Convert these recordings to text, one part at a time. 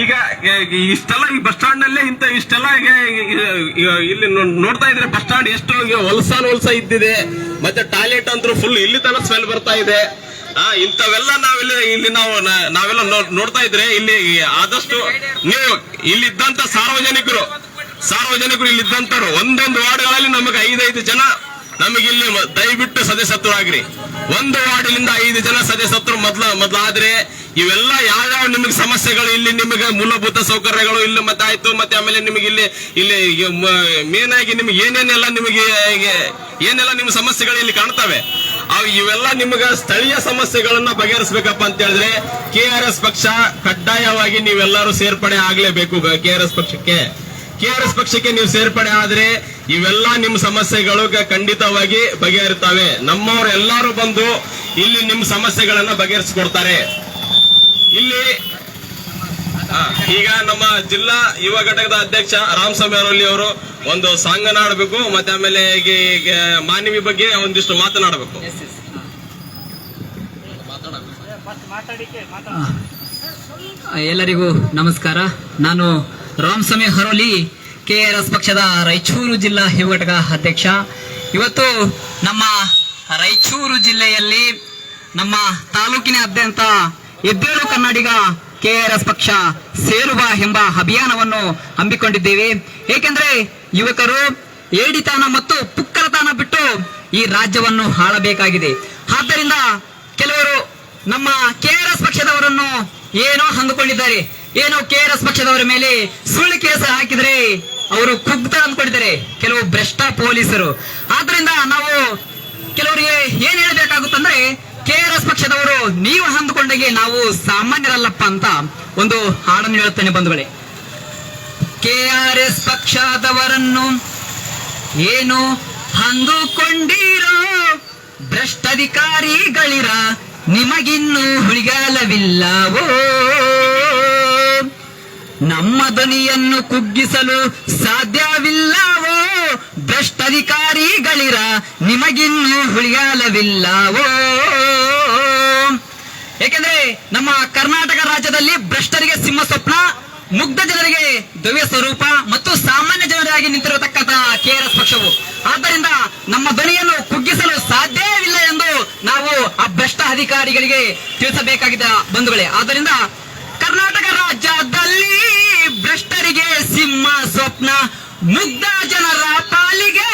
ಈಗ ಇಷ್ಟೆಲ್ಲ ಈ ಬಸ್ ಸ್ಟಾಂಡ್ ನಲ್ಲೇ ಇಂತ ಇಷ್ಟೆಲ್ಲ ಇಲ್ಲಿ ನೋಡ್ತಾ ಇದ್ರೆ ಬಸ್ ಸ್ಟಾಂಡ್ ಎಷ್ಟು ಹೊಲಸಾನ್ ಹೊಲಸ ಇದ್ದಿದೆ. ಮತ್ತೆ ಟಾಯ್ಲೆಟ್ ಅಂತೂ ಫುಲ್ ಇಲ್ಲಿ ತನಕ ಸ್ಮೆಲ್ ಬರ್ತಾ ಇದೆ. ಆ, ಇಂಥವೆಲ್ಲ ನಾವಿಲ್ಲಿ ಇಲ್ಲಿ ನಾವು ನಾವೆಲ್ಲ ನೋಡ್ತಾ ಇದ್ರೆ ಇಲ್ಲಿ ಆದಷ್ಟು ನೀವು ಇಲ್ಲಿದ್ದಂತ ಸಾರ್ವಜನಿಕರು ಸಾರ್ವಜನಿಕರು ಇಲ್ಲಿದ್ದಂತವ್ರು ಒಂದೊಂದು ವಾರ್ಡ್ಗಳಲ್ಲಿ ನಮಗೆ ಐದೈದು ಜನ ನಮಗಿಲ್ಲಿ ಇಲ್ಲಿ ದಯವಿಟ್ಟು ಸದಸ್ಯತ್ವ ಆಗ್ರಿ ಒಂದು ವಾರ್ಡಿನಿಂದ ಐದು ಜನ ಸದಸ್ಯತ್ರು ಮೊದಲ ಮೊದಲಾದ್ರೆ ಇವೆಲ್ಲ ಯಾವ್ಯಾವ ನಿಮಗೆ ಸಮಸ್ಯೆಗಳು? ಇಲ್ಲಿ ನಿಮಗೆ ಮೂಲಭೂತ ಸೌಕರ್ಯಗಳು ಇಲ್ಲಿ ಮತ್ತೆ ಆಯ್ತು, ಮತ್ತೆ ಆಮೇಲೆ ನಿಮಗೆ ಇಲ್ಲಿ ಇಲ್ಲಿ ಮೇನ್ ಆಗಿ ನಿಮ್ಗೆ ಏನೇನೆಲ್ಲ ನಿಮಗೆ ಏನೆಲ್ಲ ನಿಮ್ಮ ಸಮಸ್ಯೆಗಳು ಇಲ್ಲಿ ಕಾಣ್ತವೆ? ಅವು ಇವೆಲ್ಲ ನಿಮಗೆ ಸ್ಥಳೀಯ ಸಮಸ್ಯೆಗಳನ್ನ ಬಗೆಹರಿಸಬೇಕಪ್ಪ ಅಂತ ಹೇಳಿದ್ರೆ ಕೆ ಎಸ್ ಪಕ್ಷ ಕಡ್ಡಾಯವಾಗಿ ನೀವೆಲ್ಲರೂ ಸೇರ್ಪಡೆ ಆಗ್ಲೇಬೇಕು ಕೆ ಎಸ್ ಪಕ್ಷಕ್ಕೆ. ಕೆ ಆರ್ ಎಸ್ ಪಕ್ಷಕ್ಕೆ ನೀವು ಸೇರ್ಪಡೆ ಆದ್ರೆ ಇವೆಲ್ಲ ನಿಮ್ಮ ಸಮಸ್ಯೆಗಳು ಖಂಡಿತವಾಗಿ ಬಗೆಹರಿತಾವೆ. ನಮ್ಮವರು ಎಲ್ಲರೂ ಬಂದು ಇಲ್ಲಿ ನಿಮ್ಮ ಸಮಸ್ಯೆಗಳನ್ನ ಬಗೆಹರಿಸಿಕೊಡ್ತಾರೆ. ಇಲ್ಲಿ ಈಗ ನಮ್ಮ ಜಿಲ್ಲಾ ಯುವ ಘಟಕದ ಅಧ್ಯಕ್ಷ ರಾಮಸ್ವಾಮಿ ಅವರಲ್ಲಿ ಅವರು ಒಂದು ಸಾಂಗನ ಆಡಬೇಕು ಮತ್ತೆ ಆಮೇಲೆ ಮಾನವಿ ಬಗ್ಗೆ ಒಂದಿಷ್ಟು ಮಾತನಾಡಬೇಕು. ಎಲ್ಲರಿಗೂ ನಮಸ್ಕಾರ. ನಾನು Ramaswamy Haroli K R S ಪಕ್ಷದ ರಾಯಚೂರು ಜಿಲ್ಲಾ ಯುವ ಅಧ್ಯಕ್ಷ. ಇವತ್ತು ನಮ್ಮ ರಾಯಚೂರು ಜಿಲ್ಲೆಯಲ್ಲಿ ನಮ್ಮ ತಾಲೂಕಿನಾದ್ಯಂತ ಎದ್ದೇಳು ಕನ್ನಡಿಗ ಕೆ ಆರ್ ಎಸ್ ಪಕ್ಷ ಸೇರುವ ಎಂಬ ಅಭಿಯಾನವನ್ನು ಹಮ್ಮಿಕೊಂಡಿದ್ದೇವೆ. ಏಕೆಂದರೆ ಯುವಕರು ಏಡಿತನ ಮತ್ತು ಪುಕ್ಕರತನ ಬಿಟ್ಟು ಈ ರಾಜ್ಯವನ್ನು ಆಳಬೇಕಾಗಿದೆ ಆದ್ದರಿಂದ ಕೆಲವರು ನಮ್ಮ ಕೆಆರ್ಎಸ್ ಪಕ್ಷದವರನ್ನು ಏನೋ ಅಂದುಕೊಂಡಿದ್ದಾರೆ. ಏನೋ ಕೆಆರ್ಎಸ್ ಪಕ್ಷದವರ ಮೇಲೆ ಸುಳ್ಳು ಕೇಸ ಹಾಕಿದ್ರೆ ಅವರು ಕುಗ್ತ ಅಂದ್ಕೊಂಡಿದ್ದಾರೆ. ಕೆಲವು ಭ್ರಷ್ಟ ಪೊಲೀಸರು. ಆದ್ರಿಂದ ನಾವು ಕೆಲವರಿಗೆ ಏನ್ ಹೇಳ್ಬೇಕಾಗುತ್ತಂದ್ರೆ ಕೆಆರ್ಎಸ್ ಪಕ್ಷದವರು ನೀವು ಅಂದ್ಕೊಂಡಾಗೆ ನಾವು ಸಾಮಾನ್ಯರಲ್ಲಪ್ಪ ಅಂತ ಒಂದು ಹಾಡನ್ನು ಹೇಳುತ್ತೇನೆ ಬಂಧುಗಳೇ. ಎಸ್ ಪಕ್ಷದವರನ್ನು ಏನು ಅಂದುಕೊಂಡಿರೋ ಭ್ರಷ್ಟಾಧಿಕಾರಿಗಳಿರ ನಿಮಗಿನ್ನೂ ಹುಳಿಗಾಲವಿಲ್ಲವೋ? ನಮ್ಮ ಧ್ವನಿಯನ್ನು ಕುಗ್ಗಿಸಲು ಸಾಧ್ಯವಿಲ್ಲವೋ? ಭ್ರಷ್ಟಧಿಕಾರಿಗಳಿರ ನಿಮಗಿನ್ನೂ ಹುಳಿಯಾಲವಿಲ್ಲವೋ? ಏಕೆಂದ್ರೆ ನಮ್ಮ ಕರ್ನಾಟಕ ರಾಜ್ಯದಲ್ಲಿ ಭ್ರಷ್ಟರಿಗೆ ಸಿಂಹ ಸ್ವಪ್ನ ಮುಗ್ಧ ಜನರಿಗೆ ದ್ರವ್ಯ ಸ್ವರೂಪ ಮತ್ತು ಸಾಮಾನ್ಯ ಜನರಾಗಿ ನಿಂತಿರತಕ್ಕಂತಹ ಕೆಆರ್ಎಸ್ ಪಕ್ಷವು. ಆದ್ದರಿಂದ ನಮ್ಮ ಧ್ವನಿಯನ್ನು ಕುಗ್ಗಿಸಲು ಸಾಧ್ಯವಿಲ್ಲ ಎಂದು ನಾವು ಆ ಭ್ರಷ್ಟ ಅಧಿಕಾರಿಗಳಿಗೆ ತಿಳಿಸಬೇಕಾಗಿದ್ದ ಬಂಧುಗಳೇ. ಆದ್ದರಿಂದ ಕರ್ನಾಟಕ ರಾಜ್ಯದಲ್ಲಿ ಭ್ರಷ್ಟರಿಗೆ ಸಿಂಹ ಸ್ವಪ್ನ, ಮುಗ್ಧ ಜನರ ಪಾಲಿಗೆ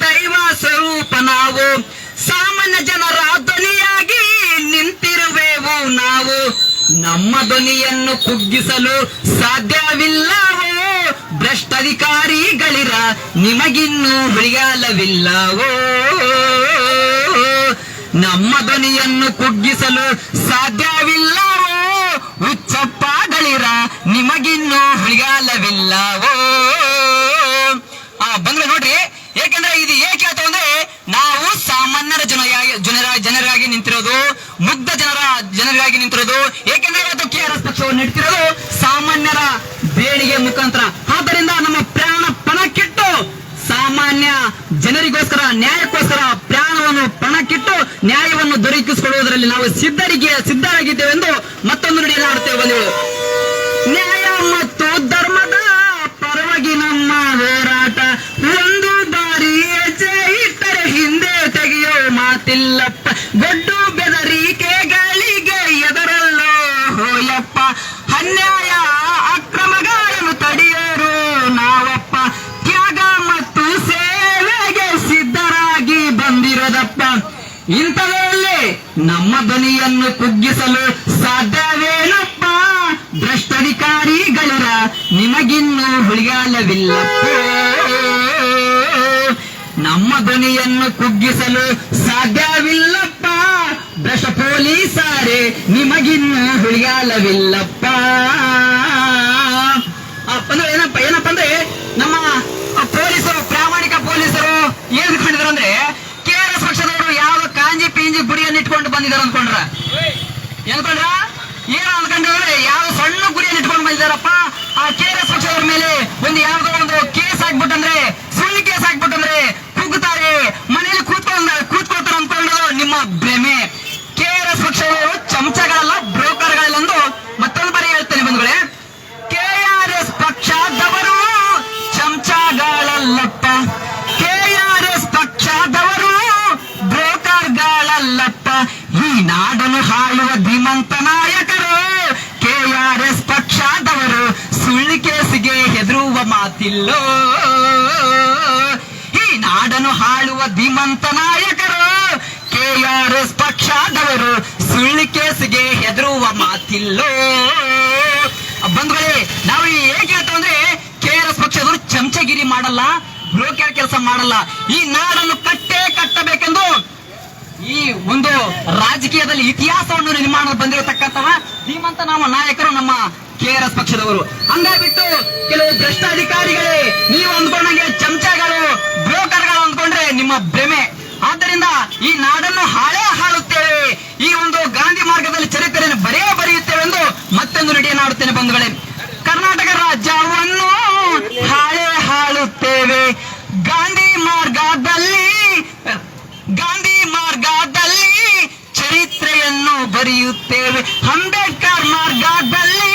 ದೈವ ಸ್ವರೂಪ ನಾವು. ಸಾಮಾನ್ಯ ಜನರ ಧ್ವನಿಯಾಗಿ ನಿಂತಿರುವೆವು ನಾವು. ನಮ್ಮ ಧ್ವನಿಯನ್ನು ಕುಗ್ಗಿಸಲು ಸಾಧ್ಯವಿಲ್ಲವೋ? ಭ್ರಷ್ಟಾಧಿಕಾರಿಗಳಿರ ನಿಮಗಿನ್ನೂ ಹುಳಿಗಾಲವಿಲ್ಲವೋ? ನಮ್ಮ ಧ್ವನಿಯನ್ನು ಕುಗ್ಗಿಸಲು ಸಾಧ್ಯವಿಲ್ಲವೋ? ಹುಚ್ಚಪ್ಪಗಳಿರ ನಿಮಗಿನ್ನೂ ಹುಳಿಗಾಲವಿಲ್ಲವೋ? ಆ, ಬಂದ್ರೆ ನೋಡ್ರಿ, ಏಕೆಂದ್ರೆ ಇದು ಏಕೆ ಆಯ್ತು ಅಂದ್ರೆ, ನಾವು ಸಾಮಾನ್ಯರ ಜನ ಜನರ, ಜನರಾಗಿ ನಿಂತಿರೋದು, ಮುಗ್ಧ ಜನರ ಜನರಾಗಿ ನಿಂತಿರೋದು, ಏಕೆಂದ್ರೆ ಇವತ್ತು ಕೆ ಆರ್ ಎಸ್ ಪಕ್ಷವನ್ನು ನೀಡ್ತಿರೋದು ಸಾಮಾನ್ಯರ ಬೇಡಿಗೆ ಮುಖಾಂತರ. ಆದ್ದರಿಂದ ನಮ್ಮ ಪ್ರಾಣ ಕೆಟ್ಟು ಸಾಮಾನ್ಯ ಜನರಿಗೋಸ್ಕರ, ನ್ಯಾಯಕ್ಕೋಸ್ಕರ ಪಣಕ್ಕಿಟ್ಟು ನ್ಯಾಯವನ್ನು ದೊರಕಿಸಿಕೊಳ್ಳುವುದರಲ್ಲಿ ನಾವು ಸಿದ್ಧರಿಗೆ ಸಿದ್ಧರಾಗಿದ್ದೇವೆಂದು ಮತ್ತೊಂದು ನುಡಿ ಆಡುತ್ತೇವೆ ಬಂಧುಗಳು ನ್ಯಾಯ ಮತ್ತು ಧರ್ಮದ ಪರವಾಗಿ ನಮ್ಮ ಹೋರಾಟ. ಒಂದು ಬಾರಿ ಹೆಜ್ಜೆ ಹಿಂದೆ ತೆಗೆಯೋ ಮಾತಿಲ್ಲಪ್ಪ. ಗೊಡ್ಡು ಇಂಥದ್ರಲ್ಲಿ ನಮ್ಮ ಧ್ವನಿಯನ್ನು ಕುಗ್ಗಿಸಲು ಸಾಧ್ಯವೇನಪ್ಪ? ಭ್ರಷ್ಟಾಧಿಕಾರಿಗಳರ ನಿಮಗಿನ್ನು ಹುಳಿಗಾಲವಿಲ್ಲಪ್ಪ. ನಮ್ಮ ಧ್ವನಿಯನ್ನು ಕುಗ್ಗಿಸಲು ಸಾಧ್ಯವಿಲ್ಲಪ್ಪ. ಭ್ರಷ್ಟ ಪೊಲೀಸಾರೆ, ನಿಮಗಿನ್ನೂ ಹುಳಿಗಾಲವಿಲ್ಲಪ್ಪ. ಅಂದ್ರೆ ಏನಪ್ಪ ಏನಪ್ಪ ಅಂದ್ರೆ ನಮ್ಮ ಪೊಲೀಸರು, ಪ್ರಾಮಾಣಿಕ ಪೊಲೀಸರು ಏನ್ ಕಂಡಿದ್ರು ಅಂದ್ರೆ ಕೆ ಆರ್ ಎಸ್ ಪಕ್ಷದವರು ಯಾವ ಕಾಂಜಿ ಪಿಂಜಿ ಗುರಿಯನ್ನು ಇಟ್ಕೊಂಡು ಬಂದಿದ್ದಾರೆ ಅನ್ಕೊಂಡ್ರ? ಏನ್ಕೊಂಡ್ರ ಏನ್ ಅನ್ಕೊಂಡ್ರೆ? ಯಾವ ಸಣ್ಣ ಗುರಿಯನ್ನು ಇಟ್ಕೊಂಡು ಬಂದಿದ್ದಾರಪ್ಪ? ಆ ಕೆ ಆರ್ ಎಸ್ ಪಕ್ಷದವ್ರ ಮೇಲೆ ಒಂದು ಯಾವ್ದೋ ಒಂದು ಕೇಸ್ ಹಾಕ್ಬಿಟ್ಟಂದ್ರೆ, ಸುಳ್ಳು ಕೇಸ್ ಹಾಕ್ಬಿಟ್ಟಂದ್ರೆ ಕುಗ್ತಾರೆ. ಮನೇಲಿ ಕೂತ್ಕೊಂಡ್ ಕೂತ್ಕೊಳ್ತಾರೆ ಈ ನಾಡನ್ನು ಕಟ್ಟೇ ಕಟ್ಟಬೇಕೆಂದು ಈ ಒಂದು ರಾಜಕೀಯದಲ್ಲಿ ಇತಿಹಾಸವನ್ನು ನಿರ್ಮಾಣ ಬಂದಿರತಕ್ಕಂತಹ ಧೀಮಂತ ನಮ್ಮ ನಾಯಕರು ನಮ್ಮ ಕೆಆರ್ಎಸ್ ಪಕ್ಷದವರು. ಹಂಗಾಗ್ಬಿಟ್ಟು ಕೆಲವು ಭ್ರಷ್ಟ ಅಧಿಕಾರಿಗಳೇ ನೀವು ಅಂದ್ಕೊಂಡಂಗೆ ಚಮಚಗಳು, ಬ್ರೋಕರ್ಗಳು ಅಂದ್ಕೊಂಡ್ರೆ ನಿಮ್ಮ ಭ್ರಮೆ. ಆದ್ದರಿಂದ ಈ ನಾಡನ್ನು ಹಾಳೇ ಹಾಳುತ್ತೇವೆ. ಈ ಒಂದು ಗಾಂಧಿ ಮಾರ್ಗದಲ್ಲಿ ಚರಿತ್ರೆಯನ್ನು ಬರೇ ಬರೆಯುತ್ತೇವೆ ಎಂದು ಮತ್ತೊಂದು ನಡೆಯನಾಡುತ್ತೇನೆ ಬಂಧುಗಳೇ. ಕರ್ನಾಟಕ ರಾಜ್ಯವನ್ನು ಹಾಳೆ ಹಾಳುತ್ತೇವೆ. ಗಾಂಧಿ ಮಾರ್ಗದಲ್ಲಿ ಗಾಂಧಿ ಮಾರ್ಗದಲ್ಲಿ ಚರಿತ್ರೆಯನ್ನು ಬರೆಯುತ್ತೇವೆ. ಅಂಬೇಡ್ಕರ್ ಮಾರ್ಗದಲ್ಲಿ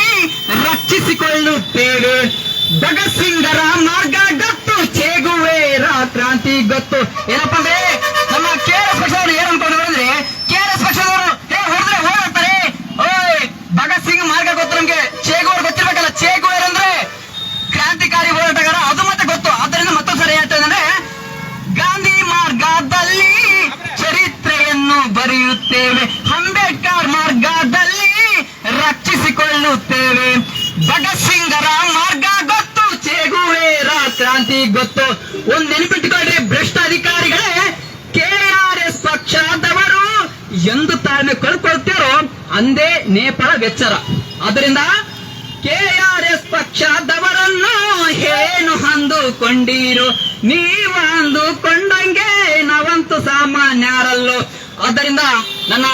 ರಕ್ಷಿಸಿಕೊಳ್ಳುತ್ತೇವೆ. ಭಗತ್ ಸಿಂಗರ ಮಾರ್ಗ ಗೊತ್ತು ಚೇಗುವೇರ ಕ್ರಾಂತಿ ಗೊತ್ತು. ಏನಪ್ಪ ಅಂದ್ರೆ ನಮ್ಮ ಕೆ ಆರ್ ಎಸ್ ಪಕ್ಷದವರು ಏನ್ ಅನ್ಕೊಂಡ್ರು ಅಂದ್ರೆ ಕೆ ಆರ್ ಎಸ್ ಪಕ್ಷದವರು ಹೇ ಹೊಡೆದ್ರೆ ಹೋಗ್ತಾರೆ ಓಯ್ ಭಗತ್ ಸಿಂಗ್ ಮಾರ್ಗ ಗೊತ್ತು ನಮ್ಗೆ ಚೇಗುವರ್ ಗೊತ್ತಿರ್ಬೇಕಲ್ಲ ಚೇಗುವೇರ್ ಅಂದ್ರೆ ಕ್ರಾಂತಿಕಾರಿ ಹೋರಾಟಗಾರ ಅದು ಮತ್ತೆ ಗೊತ್ತು ಆದ್ದರಿಂದ ಮತ್ತೊಂದು ಸರಿ ಹೇಳ್ತೇನೆ ಅಂದ್ರೆ ಗಾಂಧಿ ಮಾರ್ಗದಲ್ಲಿ ಚರಿತ್ರೆಯನ್ನು ಬರೆಯುತ್ತೇವೆ ಅಂಬೇಡ್ಕರ್ ಮಾರ್ಗದಲ್ಲಿ ರಕ್ಷಿಸಿಕೊಳ್ಳುತ್ತೇವೆ ಭಗತ್ ಸಿಂಗರ ಮಾರ್ಗ ಗೊತ್ತು ಚೇಗುವೇರ ಕ್ರಾಂತಿ ಗೊತ್ತು ಒಂದ್ ನೆನಪಿಟ್ಟುಕೊಳ್ಳ್ರಿ ಭ್ರಷ್ಟ ಅಧಿಕಾರಿಗಳೇ ಕೆಆರ್ಎಸ್ ಪಕ್ಷದವರು ಎಂದು ತಾಳ್ಮೆ ಕಳ್ಕೊಳ್ತಾರೋ ಅಂದೇ ನೇಪಾಳ ವೆಚ್ಚರ ಆದ್ದರಿಂದ ಎಸ್ ಪಕ್ಷದವರನ್ನು ಏನು ಅಂದುಕೊಂಡಿರು. ನೀವು ಅಂದುಕೊಂಡಂಗೆ ನಾವಂತೂ ಸಾಮಾನ್ಯರಲ್ಲೋ. ಆದ್ದರಿಂದ ನನ್ನ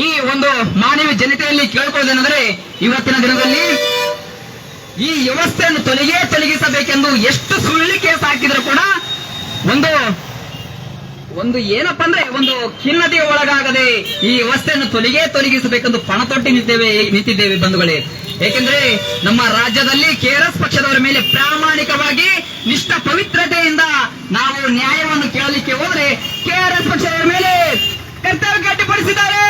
ಈ ಒಂದು ಮಾನವ ಜನತೆಯಲ್ಲಿ ಕೇಳ್ಕೊಳ್ಳೋದೇನೆಂದರೆ, ಇವತ್ತಿನ ದಿನದಲ್ಲಿ ಈ ವ್ಯವಸ್ಥೆಯನ್ನು ತೊಲಗೇ ತೊಲಗಿಸಬೇಕೆಂದು ಎಷ್ಟು ಸುಳ್ಳು ಕೇಸ್ ಹಾಕಿದ್ರು ಕೂಡ ಒಂದು ಒಂದು ಏನಪ್ಪ ಅಂದ್ರೆ ಒಂದು ಖಿನ್ನತೆಗೆ ಒಳಗಾಗದೆ ಈ ವ್ಯವಸ್ಥೆಯನ್ನು ತೊಲಗೇ ತೊಲಗಿಸಬೇಕೆಂದು ಪಣ ತೊಟ್ಟಿ ನಿಂತಿದ್ದೇವೆ ನಿಂತಿದ್ದೇವೆ ಬಂಧುಗಳೇ. ಏಕೆಂದ್ರೆ ನಮ್ಮ ರಾಜ್ಯದಲ್ಲಿ ಕೆಆರ್ಎಸ್ ಪಕ್ಷದವರ ಮೇಲೆ ಪ್ರಾಮಾಣಿಕವಾಗಿ ನಿಷ್ಠ ಪವಿತ್ರತೆಯಿಂದ ನಾವು ನ್ಯಾಯವನ್ನು ಕೇಳಲಿಕ್ಕೆ ಹೋದ್ರೆ ಕೆಆರ್ಎಸ್ ಪಕ್ಷದವರ ಮೇಲೆ ಕರ್ತವ್ಯ ಗಟ್ಟಿಪಡಿಸಿದ್ದಾರೆ.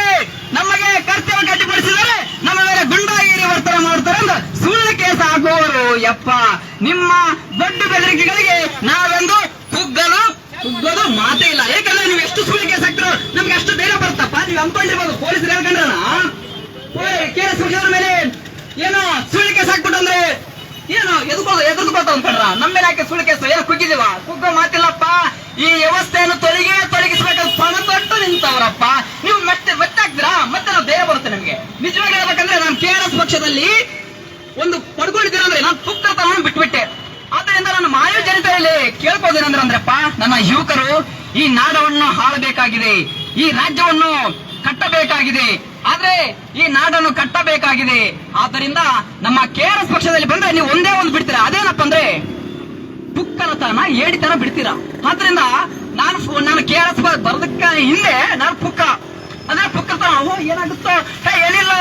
ನಮಗೆ ಕರ್ತವ್ಯ ಗಟ್ಟಿಪಡಿಸಿದ್ದಾರೆ ನಮ್ಮ ಮೇಲೆ ಗುಂಡಾಗಿರಿ ವರ್ತನೆ ಮಾಡ್ತಾರೆ ಅಂತ ಸುಳ್ಳು ಕೇಸ ಹಾಕುವವರು. ಯಪ್ಪ, ನಿಮ್ಮ ದೊಡ್ಡ ಬೆದರಿಕೆಗಳಿಗೆ ನಾವೆಂದು ಕುಗ್ಗಲು ಕುಗ್ಗೋದು ಮಾತೇ ಇಲ್ಲ. ಏಕಂದ್ರೆ ನೀವು ಎಷ್ಟು ಸುಳ್ಳು ಕೇಸ್ ಹಾಕ್ತಿರೋ ನಮ್ಗೆ ಅಷ್ಟು ಧೈರ್ಯ ಬರುತ್ತಪ್ಪ. ನೀವು ಅಂದ್ಕೊಂಡಿರ್ಬೋದು, ಪೊಲೀಸರು ಹೇಳ್ಕೊಂಡ್ರಣ ಕೇಸ್ ಪಕ್ಷದವ್ರ ಮೇಲೆ ಏನೋ ಸುಳ್ಳು ಕೇಸ್ ಹಾಕ್ಬಿಟ್ಟು ಅಂದ್ರೆ ಏನು ಎದುರು ಎದುರ್ಬೋದು ಅಂದ್ಕೊಂಡ್ರ? ನಮ್ಮ ಮೇಲೆ ಯಾಕೆ ಸುಳ್ಳು ಕೇಸ್? ಏನು ಕುಗ್ಗಿದೀವ ಕುಗ್ಗೋ ಮಾತಿಲ್ಲಪ್ಪ. ಈ ವ್ಯವಸ್ಥೆಯನ್ನು ತೊಲಗಿ ತೊಲಗಿಸ್ಬೇಕಂತ ಪಣ ತೊಟ್ಟು ನಿಂತವ್ರಪ್ಪ. ನೀವು ಮತ್ತೆ ಹಾಕ್ತೀರಾ? ಮತ್ತೆ ನಾವು ಧೈರ್ಯ ಬರುತ್ತೆ ನಮಗೆ. ನಿಜವಾಗಿ ಹೇಳ್ಬೇಕಂದ್ರೆ ನಾನು ಕೆ ಎಸ್ ಪಕ್ಷದಲ್ಲಿ ಒಂದು ಪಡ್ಕೊಂಡಿದ್ದೀರ ಅಂದ್ರೆ ನಾನು ತುಕ್ಕತನವನ್ನು ಬಿಟ್ಬಿಟ್ಟೆ. ಆದ್ದರಿಂದ ನಾನು ಮಾಯೋ ಜನತೆಯಲ್ಲಿ ಕೇಳ್ಕೋದೇನಂದ್ರೆ ಅಂದ್ರಪ್ಪ, ನನ್ನ ಯುವಕರು ಈ ನಾಡವನ್ನು ಹಾಳಬೇಕಾಗಿದೆ, ಈ ರಾಜ್ಯವನ್ನು ಕಟ್ಟಬೇಕಾಗಿದೆ, ಆದ್ರೆ ಈ ನಾಡನ್ನು ಕಟ್ಟಬೇಕಾಗಿದೆ. ಆದ್ದರಿಂದ ನಮ್ಮ ಕೆ ಆರ್ ಎಸ್ ಪಕ್ಷದಲ್ಲಿ ಬಂದ್ರೆ ನೀವು ಒಂದೇ ಒಂದು ಬಿಡ್ತೀರಾ? ಅದೇನಪ್ಪ ಅಂದ್ರೆ ಪುಕ್ಕಲತನ ಏಡಿತನ ಬಿಡ್ತೀರಾ? ಆದ್ರಿಂದ ನಾನು ನಾನು ಎಸ್ ಬರೋದಕ್ಕ ಹಿಂದೆ ನಾನು ಪುಕ್ಕ. ಅಂದ್ರೆ ಪುಕ್ಕತನ ಓ ಏನಾಗುತ್ತೋ? ಏನಿಲ್ಲ?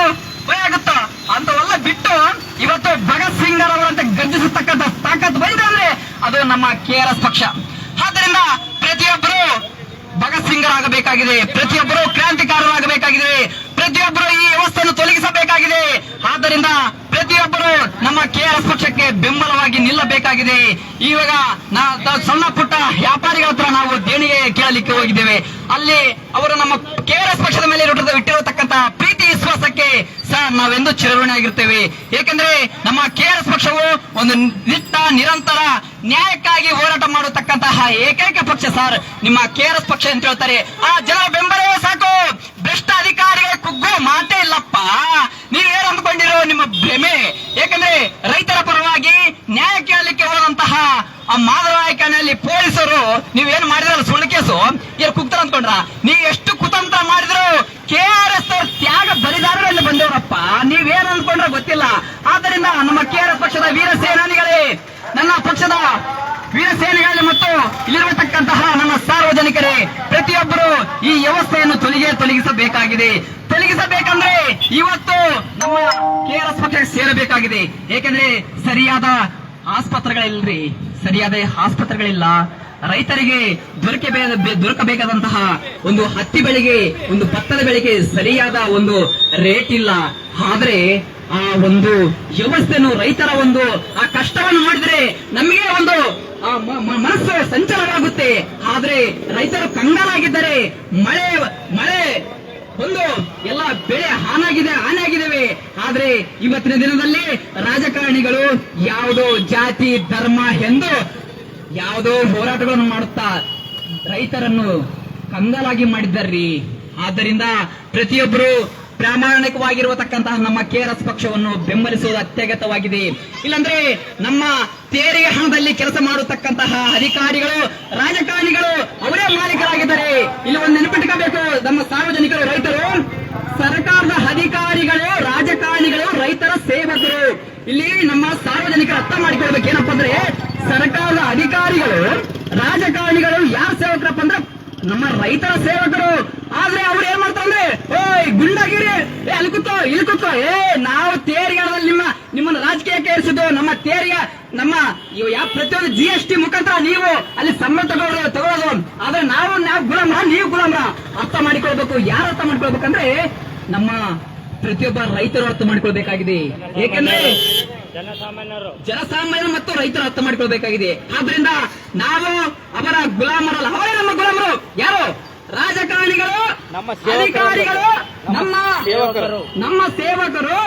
ಭಯ ಆಗುತ್ತೋ? ಅಂತವೆಲ್ಲ ಬಿಟ್ಟು ಇವತ್ತು ಭಗತ್ ಸಿಂಗ್ ಅವರಂತೆ ಗರ್ಜಿಸತಕ್ಕಂತ ತಾಕತ್ ಬಂದಿದೆ ಅಂದ್ರೆ ಅದು ನಮ್ಮ ಕೆ ಆರ್ ಎಸ್ ಪಕ್ಷ. ಆದ್ದರಿಂದ ಪ್ರತಿಯೊಬ್ಬರು ಭಗತ್ ಸಿಂಗರಾಗಬೇಕಾಗಿದೆ ಪ್ರತಿಯೊಬ್ಬರು ಕ್ರಾಂತಿಕಾರರಾಗಬೇಕಾಗಿದೆ ಪ್ರತಿಯೊಬ್ಬರು ಈ ವ್ಯವಸ್ಥೆಯನ್ನು ತೊಲಗಿಸಬೇಕಾಗಿದೆ. ಆದ್ದರಿಂದ ಪ್ರತಿಯೊಬ್ಬರು ನಮ್ಮ ಕೆ ಆರ್ ಎಸ್ ಪಕ್ಷಕ್ಕೆ ಬೆಂಬಲವಾಗಿ ನಿಲ್ಲಬೇಕಾಗಿದೆ. ಇವಾಗ ನಾವು ಸಣ್ಣ ಪುಟ್ಟ ವ್ಯಾಪಾರಿಗಳ ಹತ್ರ ನಾವು ದೇಣಿಗೆ ಕೇಳಲಿಕ್ಕೆ ಹೋಗಿದ್ದೇವೆ. ಅಲ್ಲಿ ಅವರು ನಮ್ಮ ಕೆ ಆರ್ ಎಸ್ ಪಕ್ಷದ ಮೇಲೆ ಇಟ್ಟಿರತಕ್ಕಂತಹ ಇಟ್ಟಿರತಕ್ಕಂತ ಪ್ರೀತಿ ವಿಶ್ವಾಸಕ್ಕೆ ನಾವೆಂದು ಚಿರಋಣಿಯಾಗಿರ್ತೇವೆ ಏಕೆಂದ್ರೆ ನಮ್ಮ ಕೆ ಆರ್ ಎಸ್ ಪಕ್ಷವು ಒಂದು ನಿಟ್ಟ ನಿರಂತರ ನ್ಯಾಯಕ್ಕಾಗಿ ಹೋರಾಟ ಮಾಡತಕ್ಕಂತಹ ಏಕೈಕ ಪಕ್ಷ ಸರ್ ನಿಮ್ಮ ಕೆ ಆರ್ ಎಸ್ ಪಕ್ಷ ಅಂತ ಹೇಳ್ತಾರೆ. ಆ ಜನರ ಬೆಂಬಲವೇ ಸಾಕು. ಭ್ರಷ್ಟ ಅಧಿಕಾರಿಗಳ ಕುಗ್ಗೋ ಮಾತೇ ಇಲ್ಲಪ್ಪ. ನೀವೇನು ಅಂದ್ಕೊಂಡಿರೋ ನಿಮ್ಮ ಭ್ರಮೆ. ಏಕೆಂದ್ರೆ ರೈತರ ಪರವಾಗಿ ನ್ಯಾಯ ಕೇಳಲಿಕ್ಕೆ ಹೋದಂತಹ ಆ ಮಾದರಾಯಕನಲ್ಲಿ ಪೊಲೀಸರು ನೀವೇನು ಮಾಡಿದ್ರಲ್ಲ ಸುಳ್ಳು ಕೇಸು? ಏನು ಕುಗ್ತಾರ ಅಂದ್ಕೊಂಡ್ರ? ನೀವು ಎಷ್ಟು ಕುತಂತ್ರ ಮಾಡಿದ್ರು? ಕೆ ಆರ್ ಎಸ್ ತ್ಯಾಗ ಬಲಿದಾರರಲ್ಲಿ ಬಂದವರಪ್ಪ, ನೀವೇನು ಅನ್ಕೊಂಡ್ರೆ ಗೊತ್ತಿಲ್ಲ. ಆದ್ದರಿಂದ ನಮ್ಮ ಕೆ ಆರ್ ಎಸ್ ಪಕ್ಷದ ವೀರ ಸೇನಾನಿಗಳೇ, ನನ್ನ ಪಕ್ಷದ ವೀರ ಸೇನೆಗಳಲ್ಲಿ ಮತ್ತು ಇಲ್ಲಿರತಕ್ಕಂತಹ ನಮ್ಮ ಸಾರ್ವಜನಿಕರೇ, ಪ್ರತಿಯೊಬ್ಬರು ಈ ವ್ಯವಸ್ಥೆಯನ್ನು ತೊಲಿಗೆ ತೊಲಗಿಸಬೇಕಾಗಿದೆ. ತೊಲಗಿಸಬೇಕಂದ್ರೆ ಇವತ್ತು ನಮ್ಮ ಕೆ ಆರ್ ಎಸ್ ಪಕ್ಷಕ್ಕೆ ಸೇರಬೇಕಾಗಿದೆ. ಏಕೆಂದ್ರೆ ಸರಿಯಾದ ಆಸ್ಪತ್ರೆಗಳಿಲ್ರಿ ಸರಿಯಾದ ಆಸ್ಪತ್ರೆಗಳಿಲ್ಲ. ರೈತರಿಗೆ ದೊರಕೆ ದೊರಕಬೇಕಾದಂತಹ ಒಂದು ಹತ್ತಿ ಬೆಳೆಗೆ, ಒಂದು ಭತ್ತದ ಬೆಳೆಗೆ ಸರಿಯಾದ ಒಂದು ರೇಟ್ ಇಲ್ಲ. ಆದ್ರೆ ಆ ಒಂದು ವ್ಯವಸ್ಥೆಯನ್ನು ರೈತರ ಒಂದು ಆ ಕಷ್ಟವನ್ನು ನೋಡಿದ್ರೆ ನಮಗೆ ಒಂದು ಮನಸ್ಸು ಸಂಚಲನವಾಗುತ್ತೆ. ಆದ್ರೆ ರೈತರು ಕಂಗಾಲಾಗಿದ್ದರೆ ಮಳೆ ಮಳೆ ಒಂದು, ಎಲ್ಲ ಬೆಳೆ ಹಾನಾಗಿದೆ ಹಾನಿಯಾಗಿದ್ದಾವೆ ಆದ್ರೆ ಇವತ್ತಿನ ದಿನದಲ್ಲಿ ರಾಜಕಾರಣಿಗಳು ಯಾವುದೋ ಜಾತಿ, ಧರ್ಮ ಎಂದು ಯಾವುದೋ ಹೋರಾಟಗಳನ್ನು ಮಾಡುತ್ತಾ ರೈತರನ್ನು ಕಂಗಾಲಾಗಿ ಮಾಡಿದ್ದಾರ್ರಿ ಆದ್ದರಿಂದ ಪ್ರತಿಯೊಬ್ಬರು ಪ್ರಾಮಾಣಿಕವಾಗಿರತಕ್ಕಂತಹ ನಮ್ಮ ಕೆಆರ್ಎಸ್ ಪಕ್ಷವನ್ನು ಬೆಂಬಲಿಸುವುದು ಅತ್ಯಗತ್ಯವಾಗಿದೆ. ಇಲ್ಲಂದ್ರೆ ನಮ್ಮ ತೆರಿಗೆ ಹಣದಲ್ಲಿ ಕೆಲಸ ಮಾಡತಕ್ಕಂತಹ ಅಧಿಕಾರಿಗಳು, ರಾಜಕಾರಣಿಗಳು ಅವರೇ ಮಾಲೀಕರಾಗಿದ್ದಾರೆ. ಇಲ್ಲಿ ಒಂದು ನೆನಪಿಟ್ಕೋಬೇಕು, ನಮ್ಮ ಸಾರ್ವಜನಿಕರು ರೈತರು, ಸರ್ಕಾರದ ಅಧಿಕಾರಿಗಳು, ರಾಜಕಾರಣಿಗಳು, ರೈತರ ಸೇವಕರು. ಇಲ್ಲಿ ನಮ್ಮ ಸಾರ್ವಜನಿಕರು ಅರ್ಥ ಮಾಡಿಕೊಳ್ಬೇಕು ಏನಪ್ಪಾ ಅಂದ್ರೆ ಸರ್ಕಾರದ ಅಧಿಕಾರಿಗಳು, ರಾಜಕಾರಣಿಗಳು ಯಾರ ಸೇವಕರಪ್ಪ ಅಂದ್ರೆ ನಮ್ಮ ರೈತರ ಸೇವಕರು. ಆದ್ರೆ ಅವ್ರು ಏನ್ ಮಾಡ್ತಾರೆ ಅಂದ್ರೆ ಓಯ್, ಗುಂಡಾಗಿರಿ. ಏ, ಅಲ್ಲಿ ಕೂತ್ಕೋ, ಇಲ್ಲಿ ಕೂತ್ಕೋ. ಏ, ನಾವು ತೇರಿಗೆ ನಿಮ್ಮ, ನಿಮ್ಮನ್ನ ರಾಜಕೀಯಕ್ಕೆ ಏರಿಸಿದ್ದು. ನಮ್ಮ ತೇರಿಗೆ, ನಮ್ಮ ಇವು ಯಾವ ಪ್ರತಿಯೊಂದು ಜಿ ಎಸ್ ಟಿ ಮುಖಾಂತರ ನೀವು ಅಲ್ಲಿ ಸಂಬಳ ತಗೊಳ್ಳೋದು ತಗೊಳ್ಳೋದು. ಆದ್ರೆ ನಾವು ನಾವು ಗುಲಾಮ್ರ, ನೀವು ಗುಲಾಮ್ರ. ಅರ್ಥ ಮಾಡಿಕೊಳ್ಬೇಕು. ಯಾರು ಅರ್ಥ ಮಾಡ್ಕೊಳ್ಬೇಕಂದ್ರೆ, ನಮ್ಮ ಪ್ರತಿಯೊಬ್ಬ ರೈತರು ಅರ್ಥ ಮಾಡಿಕೊಳ್ಬೇಕಾಗಿದೆ. ಏಕೆಂದ್ರೆ ಜನಸಾಮಾನ್ಯರು. ಜನಸಾಮಾನ್ಯರು ಮತ್ತು ರೈತರು ಅರ್ಥ ಮಾಡಿಕೊಳ್ಬೇಕಾಗಿದೆ. ಆದ್ರಿಂದ ನಾವು ಅವರ ಗುಲಾಮರಲ್ಲ ಅವರೇ ನಮ್ಮ ಗುಲಾಮರು. ಯಾರು? ರಾಜಕಾರಣಿಗಳು ನಮ್ಮ. ಅಧಿಕಾರಿಗಳು ನಮ್ಮ ಸೇವಕರು. ನಮ್ಮ ಸೇವಕರು.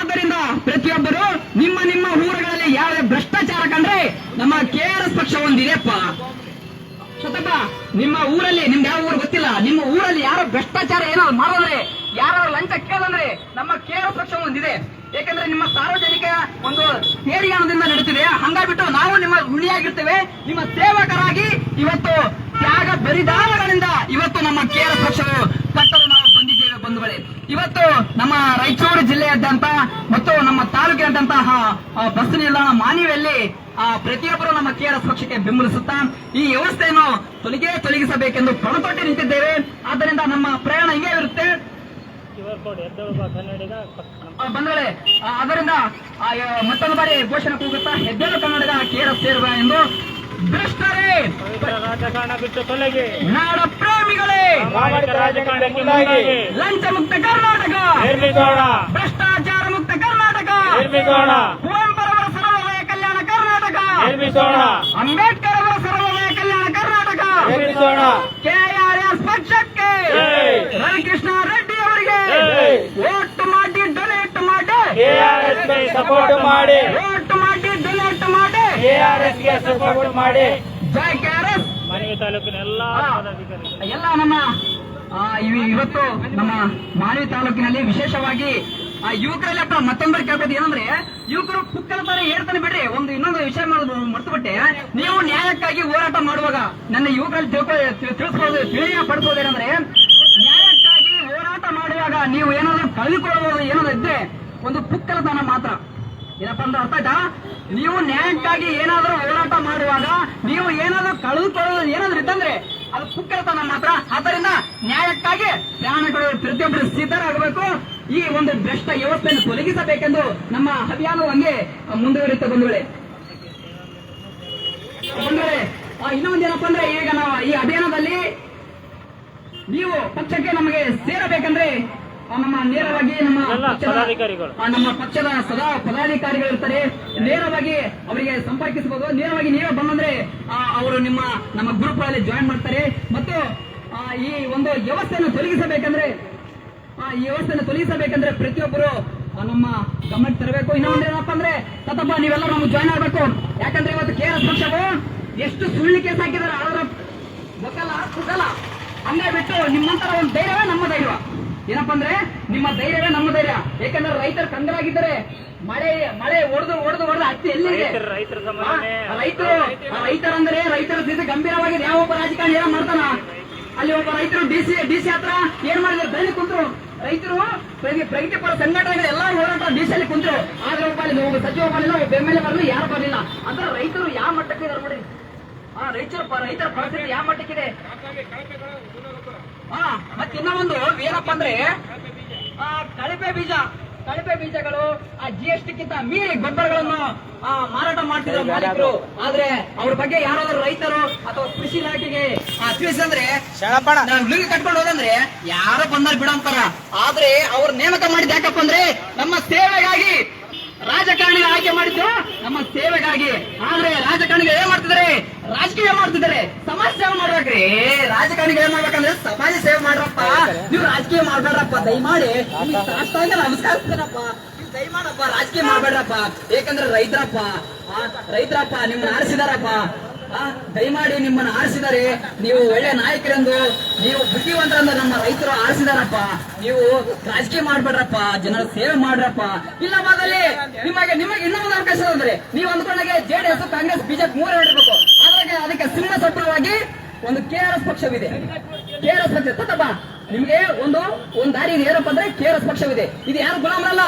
ಆದ್ದರಿಂದ ಪ್ರತಿಯೊಬ್ಬರು ನಿಮ್ಮ ನಿಮ್ಮ ಊರುಗಳಲ್ಲಿ ಯಾವ ಭ್ರಷ್ಟಾಚಾರ ಕಂಡ್ರೆ ನಮ್ಮ ಕೆ ಆರ್ ಎಸ್ ಪಕ್ಷ ಒಂದಿದೆಪ್ಪ ನಿಮ್ಮ ಊರಲ್ಲಿ ನಿಮ್ಗೆ ಯಾವ ಊರು ಗೊತ್ತಿಲ್ಲ. ನಿಮ್ಮ ಊರಲ್ಲಿ ಯಾರು ಭ್ರಷ್ಟಾಚಾರ ಏನಾದ್ರು ಮಾಡಿದ್ರೆ ಯಾರೋ ಲಂಚ ಕೇಳಂದ್ರೆ ನಮ್ಮ ಕೇರಳ ಪಕ್ಷ ಒಂದಿದೆ. ಯಾಕಂದ್ರೆ ನಿಮ್ಮ ಸಾರ್ವಜನಿಕ ಒಂದು ತೇರಿಯಾಣದಿಂದ ನಡೀತಿದೆ. ಹಂಗಾಗ್ಬಿಟ್ಟು ನಾವು ನಿಮ್ಮ ಉಳಿಯಾಗಿರ್ತೇವೆ ನಿಮ್ಮ ಸೇವಕರಾಗಿ ಇವತ್ತು ತ್ಯಾಗ ಬರಿದಾರಗಳಿಂದ ಇವತ್ತು ನಮ್ಮ ಕೇರಳ ಪಕ್ಷವು ಕಟ್ಟಲು ನಾವು ಬಂದಿದ್ದೇವೆ ಬಂಧುಗಳೇ. ಇವತ್ತು ನಮ್ಮ ರಾಯಚೂರು ಜಿಲ್ಲೆಯಾದ್ಯಂತ ಮತ್ತು ನಮ್ಮ ತಾಲೂಕಿನಾದ್ಯಂತಹ ಬಸ್ ನಿಲ್ದಾಣ ಮಾನ್ಯದಲ್ಲಿ ಆ, ಪ್ರತಿಯೊಬ್ಬರು ನಮ್ಮ ಕೇರಳ ಪಕ್ಷಕ್ಕೆ ಬೆಂಬಲಿಸುತ್ತಾ ಈ ವ್ಯವಸ್ಥೆಯನ್ನು ತೊಲಗೇ ತೊಲಗಿಸಬೇಕೆಂದು ಪಣತೊಟ್ಟಿ ನಿಂತಿದ್ದೇವೆ. ಆದ್ದರಿಂದ ನಮ್ಮ ಪ್ರಯಾಣ ಹಿಂಗೇ ಇರುತ್ತೆ ಕ್ಯೂಆರ್ ಕೋಡ್ ಎದ್ದೊಬ್ಬ ಕನ್ನಡಿಗ ಆ, ಬಂಧುಗಳೇ ಅದರಿಂದ ಮತ್ತೊಂದು ಬಾರಿ ಘೋಷಣೆ ಕೂಗುತ್ತಾ ಹೆದ್ದೇಳು ಕನ್ನಡದ ಕೆಆರ್ಎಸ್ ಸೇರುವ ಎಂದು ಪವಿತ್ರ ರಾಜಕಾರಣ ಬಿಟ್ಟು ತೊಲಗಿ. ನಾಡ ಪ್ರೇಮಿಗಳೇ. ರಾಜಕಾರಣ ಲಂಚ ಮುಕ್ತ ಕರ್ನಾಟಕ. ಭ್ರಷ್ಟಾಚಾರ ಮುಕ್ತ ಕರ್ನಾಟಕ. ಕುವೆಂಪರವರ ಸರ್ವೋದಯ ಕಲ್ಯಾಣ ಕರ್ನಾಟಕ. ಅಂಬೇಡ್ಕರ್ ಅವರ ಸರ್ವೋದಯ ಕಲ್ಯಾಣ ಕರ್ನಾಟಕ. ಕೆಆರ್ಎಸ್ ಪಕ್ಷಕ್ಕೆ. ರವಿಕೃಷ್ಣ. ವೋಟ್ ಮಾಡಿ ಡೊನೇಟ್ ಮಾಡಿ. ಕೆಆರ್ಎಸ್ಗೆ ಸಪೋರ್ಟ್ ಮಾಡಿ. ವೋಟ್ ಮಾಡಿ. ಡೊನೇಟ್ ಮಾಡಿ ಕೆಆರ್ಎಸ್ಗೆ ಸಪೋರ್ಟ್ ಮಾಡಿ. ಜೈ ಕೆಆರ್ಎಸ್ ಮನವಿ ತಾಲೂಕಿನ ಎಲ್ಲಾ ಎಲ್ಲ ನಮ್ಮ ಆ, ಇವತ್ತು ನಮ್ಮ ಮಾನವಿ ತಾಲೂಕಿನಲ್ಲಿ ವಿಶೇಷವಾಗಿ ಆ ಯುವಕರಲ್ಲಿ ಅಪ್ಪ ಮತ್ತೊಂದರ ಕೇಳ್ಬೋದು ಏನಂದ್ರೆ ಯುವಕರು ಕುಕ್ಕಲ ತರ ಹೇಳ್ತಾನೆ ಬಿಡ್ರಿ. ಒಂದು ಇನ್ನೊಂದು ವಿಷಯ ಮಾಡೋದು ಮರ್ತುಬಿಟ್ಟೆ. ನೀವು ನ್ಯಾಯಕ್ಕಾಗಿ ಹೋರಾಟ ಮಾಡುವಾಗ ನನ್ನ ಯುವಕರಲ್ಲಿ ತಿಳ್ಕೊ ತಿಳ್- ತಿಳಿಸ್ಬೋದು ತಿಳಿಯ ಪಡಿಸೋದೇನಂದ್ರೆ ನೀವು ಏನಾದ್ರೂ ಕಳೆದುಕೊಳ್ಳಬಹುದು ಏನಾದ್ರು ಇದ್ರೆ ಒಂದು ಪುಕ್ಕಲತನ ಮಾತ್ರ. ಏನಪ್ಪ ಅಂದ್ರೆ ಅರ್ಥ ಆಯ್ತಾ? ನೀವು ನ್ಯಾಯಕ್ಕಾಗಿ ಏನಾದ್ರೂ ಹೋರಾಟ ಮಾಡುವಾಗ ನೀವು ಏನಾದ್ರೂ ಕಳೆದುಕೊಳ್ಳೋದು ಏನಾದ್ರು ಇದ್ದಂದ್ರೆ ಅದು ಪುಕ್ಕಲತನ ಮಾತ್ರ. ಆದ್ದರಿಂದ ನ್ಯಾಯಕ್ಕಾಗಿ ಪ್ರಾಣಿಗಳು ಪ್ರತಿಯೊಬ್ಬರು ಸಿದ್ಧರಾಗಬೇಕು. ಈ ಒಂದು ಭ್ರಷ್ಟ ವ್ಯವಸ್ಥೆಯನ್ನು ತೊಲಗಿಸಬೇಕೆಂದು ನಮ್ಮ ಅಭಿಯಾನವು ಹಂಗೆ ಮುಂದುವರಿಯುತ್ತೆ ಬಂಧುಗಳೇ ಬಂಧುಗಳೇ ಆ, ಇನ್ನೊಂದು ಏನಪ್ಪ ಅಂದ್ರೆ ಈಗ ನಾವು ಈ ಅಭಿಯಾನದಲ್ಲಿ ನೀವು ಪಕ್ಷಕ್ಕೆ ನಮಗೆ ಸೇರಬೇಕಂದ್ರೆ ನಮ್ಮ ನೇರವಾಗಿ ನಮ್ಮ. ನಮ್ಮ ಪಕ್ಷದ ಸದಾ ಪದಾಧಿಕಾರಿಗಳು ಇರ್ತಾರೆ ನೇರವಾಗಿ ಅವರಿಗೆ ಸಂಪರ್ಕಿಸಬಹುದು. ನೇರವಾಗಿ ನೀವೇ ಬಂದ್ರೆ ಅವರು ನಿಮ್ಮ ನಮ್ಮ ಗ್ರೂಪ್ ಅಲ್ಲಿ ಜಾಯಿನ್ ಮಾಡ್ತಾರೆ. ಮತ್ತು ಈ ಒಂದು ವ್ಯವಸ್ಥೆಯನ್ನು ತೊಲಗಿಸಬೇಕಂದ್ರೆ ಈ ವ್ಯವಸ್ಥೆಯನ್ನು ತೊಲಗಿಸಬೇಕಂದ್ರೆ ಪ್ರತಿಯೊಬ್ಬರು ನಮ್ಮ ಗಮನಕ್ಕೆ ತರಬೇಕು. ಇನ್ನೊಂದು ಏನಪ್ಪ ಅಂದ್ರೆ ತತ್ತಪ್ಪ ನೀವೆಲ್ಲ ನಮ್ಗೆ ಜಾಯಿನ್ ಆಗ್ಬೇಕು. ಯಾಕಂದ್ರೆ ಇವತ್ತು ಕೆ ಎಸ್ ಪಕ್ಷವು ಎಷ್ಟು ಸುಳ್ಳು ಕೇಸ್ ಹಾಕಿದಾರೆ ಅವರ ಗೊತ್ತಲ್ಲ ಸುಗಲ್ಲ ಹಂಗೆ ಬಿಟ್ಟು ನಿಮ್ಮಂತರ ಒಂದು ಧೈರ್ಯವೇ ನಮ್ಮ ಧೈರ್ಯ. ಏನಪ್ಪ ಅಂದ್ರೆ ನಿಮ್ಮ ಧೈರ್ಯವೇ ನಮ್ಮ ಧೈರ್ಯ. ಯಾಕಂದ್ರೆ ರೈತರು ಕಂದರಾಗಿದ್ದಾರೆ ಮಳೆ ಮಳೆ ಹೊಡೆದು ಹೊಡೆದು ಹೊಡೆದು ಹತ್ತಿ ಎಲ್ಲಿದೆ? ರೈತರ ರೈತರಂದ್ರೆ ರೈತರ ಸ್ಥಿತಿ ಗಂಭೀರವಾಗಿ ಯಾವ ಒಬ್ಬ ರಾಜಕಾರಣಿ ಏನೋ ಮಾಡ್ತಾನ? ಅಲ್ಲಿ ಒಬ್ಬ ರೈತರು ಡಿಸಿ ಡಿಸಿ ಹತ್ರ ಏನ್ ಮಾಡಿದ್ರು? ಬೆಲೆ ಕುಂತರು. ರೈತರು ಪ್ರಗತಿ ಪ್ರಗತಿಪರ ಸಂಘಟನೆಗಳು ಎಲ್ಲಾ ಹೋರಾಟ ಡಿಸಿಯಲ್ಲಿ ಕುಂತರು. ಆದ್ರೆ ಒಬ್ಬ ಅಲ್ಲಿ ಒಬ್ಬ ಸಚಿವ ಬರಲಿಲ್ಲ ಒಬ್ಬ ಎಂ ಎಲ್ ಎ ಬರಲಿಲ್ಲ ಯಾರು ಬರಲಿಲ್ಲ. ಅಂದ್ರೆ ರೈತರು ಯಾವ ಮಟ್ಟಕ್ಕೆ ಇದಾರೆ ನೋಡಿ. ಆ ರೈತರ ರೈತರ ಪರಿಸ್ಥಿತಿ ಯಾವ ಮಟ್ಟಕ್ಕಿದೆ? ಹಾ ಮತ್ತೆ ಇನ್ನ ಒಂದು ಏನಪ್ಪ ಅಂದ್ರೆ ಆ ಕಳಪೆ ಬೀಜ ಕಳಪೆ ಬೀಜಗಳು ಆ ಜಿ ಎಸ್ ಟಿಕ್ಕಿಂತ ಮೀರಿ ಗೊಬ್ಬರಗಳನ್ನು ಆ, ಮಾರಾಟ ಮಾಡ್ತಿದ್ರು ಮಾಲೀಕರು. ಆದ್ರೆ ಅವ್ರ ಬಗ್ಗೆ ಯಾರಾದ್ರೂ ರೈತರು ಅಥವಾ ಕೃಷಿ ಇಲಾಖೆಗೆ ತಿಳಿಸಂದ್ರೆ ಹುಡುಗಿ ಕಟ್ಕೊಂಡು ಹೋದಂದ್ರೆ ಯಾರೋ ಬಂದಾರ ಬಿಡ ಅಂತಾರ. ಆದ್ರೆ ಅವ್ರ ನೇಮಕ ಮಾಡಿದ ಯಾಕಪ್ಪ ಅಂದ್ರೆ ನಮ್ಮ ಸೇವೆಗಾಗಿ ರಾಜಕಾರಣಿ ಆಯ್ಕೆ ಮಾಡಿದ್ದು ನಮ್ಮ ಸೇವೆಗಾಗಿ. ಆದ್ರೆ ರಾಜಕಾರಣಿಗಳು ಏನ್ ಮಾಡ್ತಿದ್ದಾರೆ ರಾಜಕೀಯ ಮಾಡ್ತಿದ್ದಾರೆ. ಸಮಾಜ ಸೇವೆ ಮಾಡ್ಬೇಕ್ರಿ. ರಾಜಕಾರಣಿಗಳು ಏನ್ ಮಾಡ್ಬೇಕಂದ್ರೆ ಸಮಾಜ ಸೇವೆ ಮಾಡ್ರಪ್ಪ. ನೀವು ರಾಜಕೀಯ ಮಾಡ್ಬೇಡ್ರಪ್ಪ. ದಯಮಾಡಿ ನಮಸ್ಕಾರಪ್ಪ ನಮಸ್ಕರಿಸ್ತೀನಪ್ಪ ನೀವು ದಯಮಾಡಪ್ಪ, ರಾಜಕೀಯ ಮಾಡ್ಬೇಡ್ರಪ್ಪ. ಏಕಂದ್ರೆ ರೈತರಪ್ಪ. ರೈತರಪ್ಪ, ನಿಮ್ಮನ್ನ ಆರಿಸಿದಾರಪ್ಪ. ದಯಮಾಡಿ ನಿಮ್ಮನ್ನ ಆರಿಸಿದಾರೆ. ನೀವು ಒಳ್ಳೆ ನಾಯಕರೆಂದು, ನೀವು ಬುದ್ಧಿವಂತರಂದ ನಮ್ಮ ರೈತರು ಆರಿಸಿದಾರಪ್ಪ. ನೀವು ರಾಜಕೀಯ ಮಾಡ್ಬೇಡ್ರಪ್ಪ. ಜನರ ಸೇವೆ ಮಾಡ್ರಪ್ಪ. ಇಲ್ಲ ನಿಮಗೆ ನಿಮಗೆ ಇನ್ನೊಂದು ಅವಕಾಶ ಅಂದ್ರೆ ನೀವು ಅಂದ್ಕೊಂಡಾಗೆ ಜೆಡಿಎಸ್ ಕಾಂಗ್ರೆಸ್ ಬಿಜೆಪಿ ಮೂರೇ ಹೊರಡಬೇಕು ಅದಕ್ಕೆ ಸಿಂಹ ಸಫಲವಾಗಿ ಒಂದು ಕೆ ಆರ್ ಎಸ್ ಪಕ್ಷವಿದೆ. ಕೆ ಆರ್ ಎಸ್ ಪಕ್ಷ ತಪ್ಪ ನಿಮ್ಗೆ ಒಂದು ಒಂದು ದಾರಿ ಇದೆ. ಏನಪ್ಪ ಅಂದ್ರೆ ಕೆ ಆರ್ ಎಸ್ ಪಕ್ಷವಿದೆ. ಇದು ಯಾರು ಗುಲಾಮರಲ್ಲ?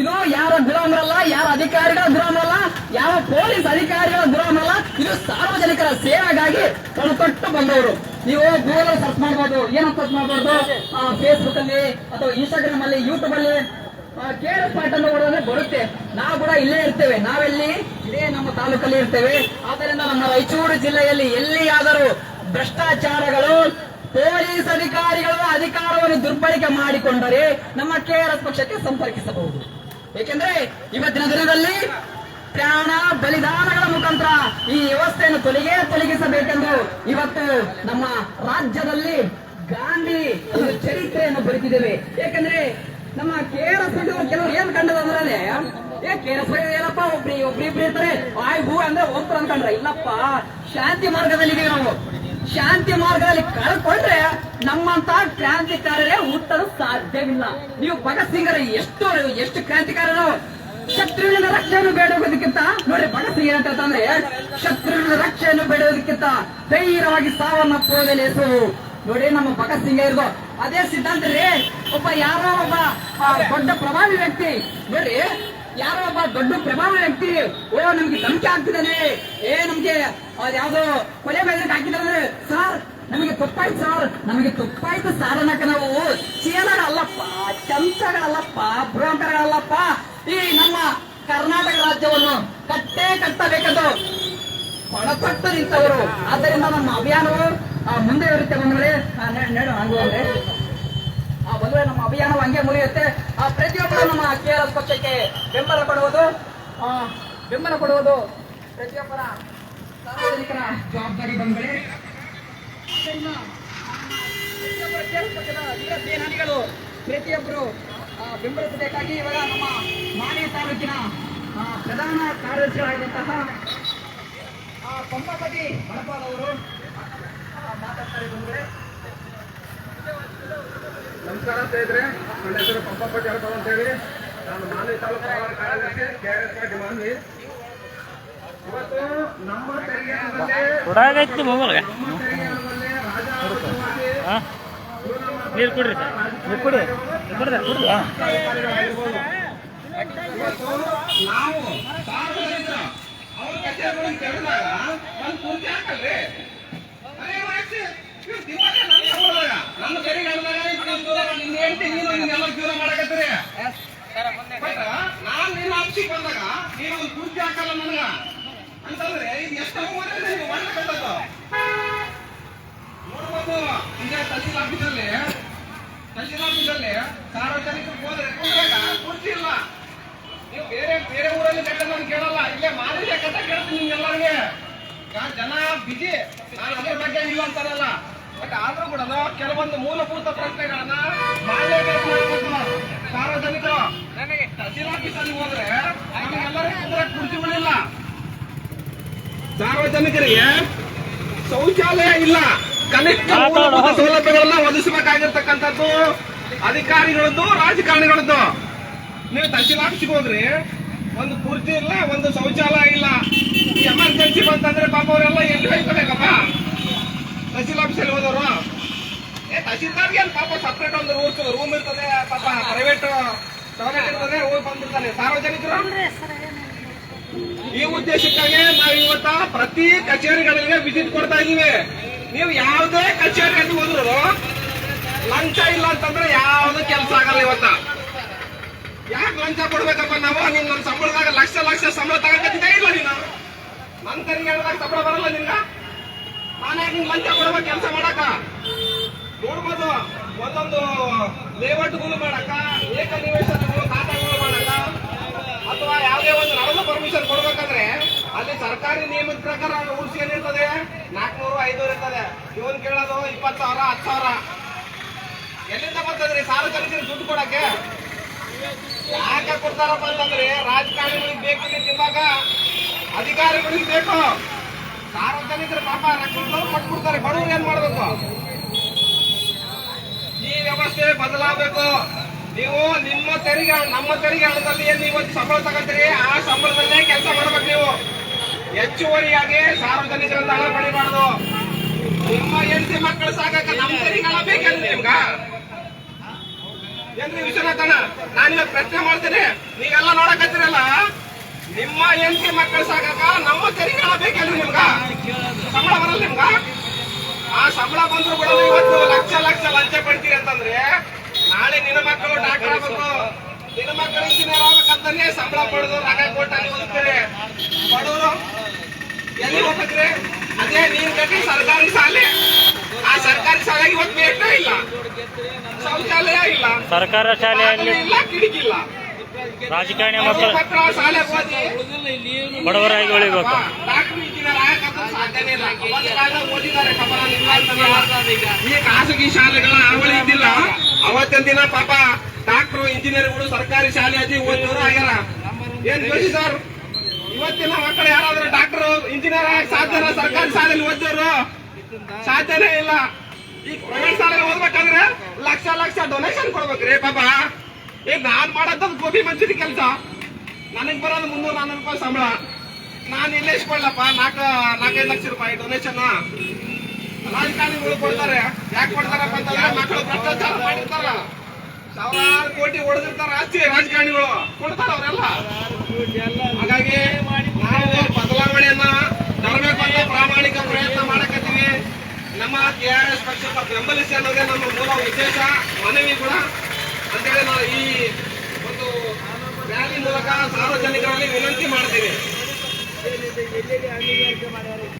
ಇದು ಯಾರ ಗುಲಾಮರಲ್ಲ? ಯಾರ ಅಧಿಕಾರಿಗಳ ಗುಲಾಮರಲ್ಲ? ಯಾವ ಪೊಲೀಸ್ ಅಧಿಕಾರಿಗಳ ಗುಲಾಮರಲ್ಲ? ಇದು ಸಾರ್ವಜನಿಕರ ಸೇವೆಗಾಗಿ ಕಣತೊಟ್ಟು ಬಂದವರು. ನೀವು ಗೂಗಲ್ ಸರ್ಚ್ ಮಾಡಬಹುದು ಏನಂತ ಸರ್ಚ್ ಮಾಡಬಾರ್ದು? ಫೇಸ್ಬುಕ್ ಅಲ್ಲಿ ಅಥವಾ ಇನ್ಸ್ಟಾಗ್ರಾಮ್ ಅಲ್ಲಿ ಯೂಟ್ಯೂಬ್ ಅಲ್ಲಿ ಕೆ ಎಸ್ ಪಾಯಿಂಟ್ ಅನ್ನು ಹೊಡೆದ್ರೆ ಬರುತ್ತೆ. ನಾವು ಕೂಡ ಇಲ್ಲೇ ಇರ್ತೇವೆ. ನಾವೆಲ್ಲಿ? ಇದೇ ನಮ್ಮ ತಾಲೂಕಲ್ಲಿ ಇರ್ತೇವೆ. ಆದ್ದರಿಂದ ನಮ್ಮ ರಾಯಚೂರು ಜಿಲ್ಲೆಯಲ್ಲಿ ಎಲ್ಲಿಯಾದರೂ ಭ್ರಷ್ಟಾಚಾರಗಳು, ಪೊಲೀಸ್ ಅಧಿಕಾರಿಗಳು ಅಧಿಕಾರವನ್ನು ದುರ್ಬಳಕೆ ಮಾಡಿಕೊಂಡರೆ ನಮ್ಮ ಕೆಆರ್ಎಸ್ ಪಕ್ಷಕ್ಕೆ ಸಂಪರ್ಕಿಸಬಹುದು. ಏಕೆಂದ್ರೆ ಇವತ್ತಿನ ದಿನದಲ್ಲಿ ಪ್ರಾಣ ಬಲಿದಾನಗಳ ಮುಖಾಂತರ ಈ ವ್ಯವಸ್ಥೆಯನ್ನು ತೊಲಗೇ ತೊಲಗಿಸಬೇಕೆಂದು ಇವತ್ತು ನಮ್ಮ ರಾಜ್ಯದಲ್ಲಿ ಗಾಂಧಿ ಚರಿತ್ರೆಯನ್ನು ಬರೆದಿದ್ದೇವೆ. ಏಕೆಂದ್ರೆ ನಮ್ಮ ಕೆಆರ್ಎಸ್ ಕೆಲವ್ರು ಏನ್ ಕಂಡದಂದ್ರೆ ಏ ಕೆಆರ್ಎಸ್ ಏನಪ್ಪ, ಒಬ್ರಿ ಒಬ್ರಿ ಇಬ್ರು ಇರ್ತಾರೆ. ಆಯ್ ಹೂ ಅಂದ್ರೆ ಒಬ್ರು ಅನ್ಕಂಡ್ರೆ. ಇಲ್ಲಪ್ಪ, ಶಾಂತಿ ಮಾರ್ಗದಲ್ಲಿ ಇದೀವಿ ನಾವು. ಶಾಂತಿ ಮಾರ್ಗದಲ್ಲಿ ಕಳ್ಕೊಂಡ್ರೆ ನಮ್ಮಂತ ಕ್ರಾಂತಿಕಾರರೇ ಹುಟ್ಟಲು ಸಾಧ್ಯವಿಲ್ಲ. ನೀವು ಭಗತ್ ಸಿಂಗರ ಎಷ್ಟು ಎಷ್ಟು ಕ್ರಾಂತಿಕಾರರು? ಶತ್ರುವಿನ ರಕ್ಷೆಯನ್ನು ಬೇಡುವುದಕ್ಕಿಂತ ನೋಡಿ ಭಗತ್ ಸಿಂಗ್ ಏನಂತ ಅಂತಂದ್ರೆ ಶತ್ರುವಿನ ರಕ್ಷೆಯನ್ನು ಬೇಡುವುದಕ್ಕಿಂತ ಧೈರ್ಯವಾಗಿ ಸಾವನ್ನಪ್ಪುವುದೇ ಲೇಸು ನೋಡಿ ನಮ್ಮ ಭಗತ್ ಸಿಂಗ್ ಇರ್ಬೋದು ಅದೇ ಸಿದ್ಧಾಂತ ರೀ ಒಬ್ಬ ಯಾರೋ ಒಬ್ಬ ದೊಡ್ಡ ಪ್ರಭಾವಿ ವ್ಯಕ್ತಿ? ನೋಡಿ ಯಾರೋ ಒಬ್ಬ ದೊಡ್ಡ ಪ್ರಭಾವಿ ವ್ಯಕ್ತಿ? ಓ, ನಮ್ಗೆ ಧಮಕಿ ಆಗ್ತಿದ್ದಾನೆ ಏ, ನಮ್ಗೆ ಯಾವ್ದೋ ಕೊಲೆ ಬೆದರಿಕೆ ಹಾಕಿದ್ರೆ ಸರ್, ನಮಗೆ ತಪ್ಪಾಯ್ತು ಸರ್, ನಮಗೆ ತಪ್ಪಾಯ್ತು ಸಾರ್ ಅನ್ನಕ ನಾವು ಚೀಲಗಳಲ್ಲಪ್ಪ ಚಂಚಗಳಲ್ಲಪ್ಪ, ಭ್ರಾಂತರಗಳಲ್ಲಪ್ಪ, ಈ ನಮ್ಮ ಕರ್ನಾಟಕ ರಾಜ್ಯವನ್ನು ಕಟ್ಟೇ ಕಟ್ಟಬೇಕದು ಒಳಪಟ್ಟು ನಿಂತವರು. ಆದ್ದರಿಂದ ನಮ್ಮ ಅಭಿಯಾನವು ಮುಂದೆ ಇರುತ್ತೆ ಬಂದ್ರೆ ಅಂದ್ರೆ ನಮ್ಮ ಅಭಿಯಾನವು ಹಂಗೆ ಮುರಿಯುತ್ತೆ. ಆ ಪ್ರತಿಯೊಬ್ಬರು ನಮ್ಮ ಕೆ ಆರ್ ಎಸ್ ಪಕ್ಷಕ್ಕೆ ಬೆಂಬಲ ಕೊಡುವುದು ಬೆಂಬಲ ಕೊಡುವುದು ಪ್ರತಿಯೊಬ್ಬರ ಸಾರ್ವಜನಿಕರ ಜವಾಬ್ದಾರಿ ಬಂದರೆ ಸೇನಾನಿಗಳು ಪ್ರತಿಯೊಬ್ಬರು ಬೆಂಬಲಿಸಬೇಕಾಗಿ ಇವಾಗ ನಮ್ಮ ಮಾನ್ಯ ತಾಲೂಕಿನ ಪ್ರಧಾನ ಕಾರ್ಯದರ್ಶಿಗಳಾಗಿರುವಂತಹ ಆ, ಪಂಪಾಪತಿ ಬಡಪಾಲ್ ಅವರು ಮಾತಾಡ್ತಾರೆ ಬಂದ್ರೆ. ನಮಸ್ಕಾರ ಸ್ನೇಹಿತರೆ ನನ್ನ ಹೆಸರು ಪಂಪಪ್ಪ ಅಂತ ಹೇಳಿ. ನಾನು ಮಾನವಿ ತಾಲೂಕು ಕಾರ್ಯದರ್ಶಿ K R S party Manvi ಇವತ್ತು ನಮ್ಮ ರಾಜಾರೋಗ್ಯವಾಗಿ ನೀರು ಕೊಡ್ರಿ ನೀರು ಕೊಡಿ ಕೊಡ್ರಿ ಕೊಡ್ರಿ. ಇವತ್ತು ನಾವು ಸಾರ್ವಜನಿಕರು ಅವ್ರ ಕಚೇರಿಗಳನ್ನು ಒಂದು ಕುರ್ಚಿ ಹಾಕಲ್ರಿ. ಅದೇ ಮಾಡ್ಸಿ, ಇವ್ರು ದಿಮಾಕ ನನ್ನ ತೆರಿಗೆ ದೂರ ಹೆಂಡ್ತಿ ನೀನು ನಿನ್ನೆಲ್ಲ ದೂರ ಮಾಡಕತ್ತೀರಿ? ನಾನ್ ನಿನ್ನ ಆಫೀಸಿಗೆ ಬಂದಾಗ ನೀನು ಒಂದು ಕುರ್ಚಿ ಹಾಕಲ್ಲ ನನಗ? ಅಂತಂದ್ರೆ ಇದು ಎಷ್ಟು ಇದೆ ನೀವು ಮಾಡ್ತಕ್ಕಂಥದ್ದು ನೋಡ್ಬೋದು ಈಗ ತಹಸೀಲ್ ಆಫೀಸಲ್ಲಿ ತಹಸೀಲ್ ಆಫೀಸಲ್ಲಿ ಸಾರ್ವಜನಿಕರು ಹೋದ್ರೆ ಕುರ್ಚಾಗ ಕುರ್ಚಿ ಇಲ್ಲ. ನೀವು ಬೇರೆ ಬೇರೆ ಊರಲ್ಲಿ ಕಟ್ಟ ನಾನು ಕೇಳಲ್ಲ. ಇಲ್ಲೇ ಮಾನವೀಯ ಕಟ್ಟ ಕೇಳ್ತೀನಿ ನಿಮ್ಗೆಲ್ಲರಿಗೆ. ಜನ ಬಿಜಿ ನಾನು ಅದ್ರ ಬಗ್ಗೆ ಇಲ್ಲ ಅಂತಾರಲ್ಲ. ಬಟ್ ಆದ್ರೂ ಕೂಡ ಕೆಲವೊಂದು ಮೂಲಭೂತ ಪ್ರಶ್ನೆಗಳನ್ನ ಮಾಡಲೇಬೇಕು ಸಾರ್ವಜನಿಕ ಸಾರ್ವಜನಿಕರು ತಹಸೀಲಾಫೀಸಲ್ಲಿ ಹೋದ್ರೆ ನಮಗೆಲ್ಲರಿಗೂ ಕುಂದ್ರಕ್ಕೆ ಕುರ್ಚಿಗಳಿಲ್ಲ ಸಾರ್ವಜನಿಕರಿಗೆ ಶೌಚಾಲಯ ಇಲ್ಲ. ಕನಿಷ್ಠ ಮೂಲಭೂತ ಸೌಲಭ್ಯಗಳನ್ನ ಒದಗಿಸಬೇಕಾಗಿರ್ತಕ್ಕಂಥದ್ದು ಅಧಿಕಾರಿಗಳದ್ದು ರಾಜಕಾರಣಿಗಳದ್ದು. ನೀವು ತಹಸೀಲ್ ಆಫೀಸ್ಗೆ ಹೋದ್ರಿ ಒಂದು ಕುರ್ಚಿ ಇಲ್ಲ ಒಂದು ಶೌಚಾಲಯ ಇಲ್ಲ. ಎಮರ್ಜೆನ್ಸಿ ಬಂತಂದ್ರೆ ಪಾಪ ಅವರೆಲ್ಲ ಎಲ್ಲಿ ಹೋಗ್ಕೋಬೇಕಪ್ಪ ತಹಸೀಲ್ ಆಫೀಸಲ್ಲಿ ಹೋದವರು. ಏ ತಹಸೀಲ್ದಾರ್ಗೆ ಅಲ್ಲಿ ಪಾಪ ಸಪ್ರೇಟ್ ಒಂದು ರೂಮ್ ರೂಮ್ ಇರ್ತದೆ ಪಾಪ ಪ್ರೈವೇಟ್ ಟಾಯ್ಲೆಟ್ ಇರ್ತದೆ ಹೋಗಿ ಬಂದಿರ್ತಾನೆ ಸಾರ್ವಜನಿಕರು? ಈ ಉದ್ದೇಶಕ್ಕಾಗಿ ನಾವು ಇವತ್ತ ಪ್ರತಿ ಕಚೇರಿಗಳಿಗೆ ವಿಸಿಟ್ ಕೊಡ್ತಾ ಇದೀವಿ. ನೀವು ಯಾವುದೇ ಕಚೇರಿಯಲ್ಲಿ ಹೋದ್ರು ಲಂಚ ಇಲ್ಲ ಅಂತಂದ್ರೆ ಯಾವ್ದು ಕೆಲಸ ಆಗಲ್ಲ ಇವತ್ತ. ಯಾಕೆ ಲಂಚ ಕೊಡ್ಬೇಕಪ್ಪ ನಾವು? ನೀನ್ ನನ್ನ ಸಂಬಳದಾಗ ಲಕ್ಷ ಲಕ್ಷ ಸಂಬಳ ತಗೊಂಡಿದ್ದೇ ಇಲ್ಲ ನೀನು? ನನ್ನ ತೆರಿಗೆ ಹೇಳಿದಾಗ ಸಂಬಳ ಬರಲ್ಲ ನಿನ್ಗ ನಾನೇ ನಿನ್ ಲಂಚ ಕೊಡ್ಬೇಕು ಕೆಲಸ ಮಾಡಕ ನೋಡ್ಬೋದು, ಒಂದೊಂದು ಲೇಔಟ್ಗಳು ಮಾಡಕ ಏಕ ನಿವೇಶನಗಳು ಖಾತಾಗಳು ಮಾಡಕ ಅಥವಾ ಯಾವುದೇ ಒಂದು ನಡೆದ ಪರ್ಮಿಷನ್ ಕೊಡ್ಬೇಕಂದ್ರೆ ಅಲ್ಲಿ ಸರ್ಕಾರಿ ನಿಯಮದ ಪ್ರಕಾರ ರೂಲ್ಸ್ ಏನಿರ್ತದೆ? ನಾಲ್ಕುನೂರು ಐನೂರು ಇರ್ತದೆ. ಇವನ್ ಕೇಳೋದು ಇಪ್ಪತ್ತು ಸಾವಿರ, ಹತ್ತು ಸಾವಿರ. ಎಲ್ಲಿಂದ ಬರ್ತದ್ರಿ? ಸಾರ್ವಜನಿಕರಿಗೆ ದುಡ್ಡು ಕೊಡಕ್ಕೆ? ಯಾಕೆ ಕೊಡ್ತಾರಪ್ಪ ಅಂತಂದ್ರೆ ರಾಜಕಾರಣಿಗಳಿಗೆ ಬೇಕು ತಿಂದಾಗ, ಅಧಿಕಾರಿಗಳಿಗೆ ಬೇಕು. ಸಾರ್ವಜನಿಕರು ಪಾಪ ರಕ್ಷಣೆ ಕೊಟ್ಬಿಡ್ತಾರೆ. ಬಡವ್ರು ಏನ್ ಮಾಡಬೇಕು? ಈ ವ್ಯವಸ್ಥೆ ಬದಲಾಗಬೇಕು. ನೀವು ನಿಮ್ಮ ತೆರಿಗೆ, ನಮ್ಮ ತೆರಿಗೆ ಹಣದಲ್ಲಿ ಏನು ಇವತ್ತು ಸಂಬಳ ತಗೋತೀರಿ, ಆ ಸಂಬಳದಲ್ಲೇ ಕೆಲಸ ಮಾಡ್ಬೇಕು ನೀವು. ಹೆಚ್ಚುವರಿಯಾಗಿ ಸಾರ್ವಜನಿಕರಿಂದ ಹಣ ಪಡಿಬಾರ್ದು. ನಿಮ್ಮ ಹೆಂಡತಿ ಮಕ್ಕಳು ಸಾಕಕ್ಕೆ ನಮ್ಮ ತೆರಿಗೆ ಹಣ ಬೇಕೇನ್ರಿ ನಿಮ್ಗ? ಏನ್ರಿ ವಿಶ್ವನಾಥಣ್ಣ ನಾನು ಪ್ರಶ್ನೆ ಮಾಡ್ತೀನಿ. ನೀವೆಲ್ಲ ನೋಡಕತ್ತೀರಲ್ಲ? ನಿಮ್ಮ ಹೆಂಡತಿ ಮಕ್ಕಳು ಸಾಕಾಗ ನಮ್ಮ ತೆರಿಗೆ ಬೇಕಲ್ರಿ ನಿಮ್ಗ? ಸಂಬಳ ಬರಲ್ಲ ನಿಮ್ಗ? ಆ ಸಂಬಳ ಬಂದ್ರು ಕೂಡ ಇವತ್ತು ಲಕ್ಷ ಲಕ್ಷ ಲಂಚ ಪಡ್ತೀರಿ ಅಂತಂದ್ರೆ ನಾಳೆ ನಿನ್ನ ಮಕ್ಕಳು ಡಾಕ್ಟರ್ ಆಗ್ಬೇಕು. ನಿನ್ನ ಮಕ್ಕಳು ಇಂಜಿನಿಯರ್ ಆಗ್ಬೇಕಂತಾನೆ ಸಂಬಳ ಪಡೆದು ರಗ ಕೊಟ್ಟು ಓದ್ತೀರಿ ಬಡವರು ಎಲ್ಲಿ ಹೋಗ್ಬೇಕ್ರಿ? ಅದೇ ನೀನ್ ಕಟ್ಟಿ ಸರ್ಕಾರಿ ಶಾಲೆ. ಆ ಸರ್ಕಾರಿ ಶಾಲೆಗೆ ಇವತ್ತು ಬೇಕೇ ಇಲ್ಲ? ಶೌಚಾಲಯ ಇಲ್ಲ. ಸರ್ಕಾರ ಶಾಲೆಯಲ್ಲಿ ಇಲ್ಲ. ರಾಜಕಾರಣಿ ಮಕ್ಕಳು. ಬಡವರಾಗಿ ಉಳಿಬೇಕು. ಈ ಖಾಸಗಿ ಶಾಲೆಗಳ ಅವಳಿ ಇದ್ದಿಲ್ಲ. ಅವತ್ತಿನ ದಿನ ಪಾಪ ಡಾಕ್ಟರ್, ಇಂಜಿನಿಯರ್ಗಳು, ಸರ್ಕಾರಿ ಶಾಲೆ ಅಜ್ಜಿ ಓದಿದವರು ಆಗ್ಯಾರ. ಏನ್ ಜೋಶಿ ಸರ್? ಇವತ್ತಿನ ಮಕ್ಕಳು ಯಾರಾದ್ರೂ ಡಾಕ್ಟರ್, ಇಂಜಿನಿಯರ್ ಆಗಿ ಸಾಧ್ಯನ? ಸರ್ಕಾರಿ ಶಾಲೆಯಲ್ಲಿ ಓದಿದವರು? ಸಾಧ್ಯನೇ ಇಲ್ಲ. ಈ ಪ್ರೈವೇಟ್ ಶಾಲೆಗೆ ಓದ್ಬೇಕಂದ್ರೆ ಲಕ್ಷ ಲಕ್ಷ ಡೊನೇಷನ್ ಕೊಡ್ಬೇಕ್ರಿ ಪಾಪ. ಈಗ ನಾನ್ ಮಾಡೋದ್ ಗೋಬಿ ಮಂಚೂರಿ ಕೆಲಸ. ನನಗ್ ಬರೋದು ಮುನ್ನೂರ ನಾನ್ನೂರು ರೂಪಾಯಿ ಸಂಬಳ. ನಾನು ಇಲ್ಲೇ ಇಸ್ಕೊಳ್ಳಪ್ಪ. ನಾಲ್ಕು, ನಾಲ್ಕೈದು ಲಕ್ಷ ರೂಪಾಯಿ ಡೊನೇಷನ್ ರಾಜಕಾರಣಿಗಳು ಕೊಡ್ತಾರೆ. ಯಾಕೆ ಕೊಡ್ತಾರಪ್ಪ ಅಂತಂದ್ರೆ ಮಕ್ಕಳು ಭ್ರಷ್ಟಾಚಾರ ಮಾಡಿರ್ತಾರ? ಸಾವಿರಾರು ಕೋಟಿ ಹೊಡೆದಿರ್ತಾರ ಆಸ್ತಿ ರಾಜಕಾರಣಿಗಳು. ಕೊಡ್ತಾರ ಅವರೆಲ್ಲ. ಹಾಗಾಗಿ ನಾವು ಬದಲಾವಣೆಯನ್ನ ತರಬೇಕು ಅಂತ ಪ್ರಾಮಾಣಿಕ ಪ್ರಯತ್ನ ಮಾಡಕತ್ತೀವಿ. ನಮ್ಮ ಕೆ ಆರ್ ಎಸ್ ಪಕ್ಷ ಬೆಂಬಲಿಸಿ ಅನ್ನೋದೇ ನಮ್ಮ ಮೂಲ ಉದ್ದೇಶ. ಮನವಿ ಕೂಡ ಅಂತೇಳಿ ನಾವು ಈ ಒಂದು ರ್ಯಾಲಿ ಮೂಲಕ ಸಾರ್ವಜನಿಕರಲ್ಲಿ ವಿನಂತಿ ಮಾಡ್ತೀವಿ.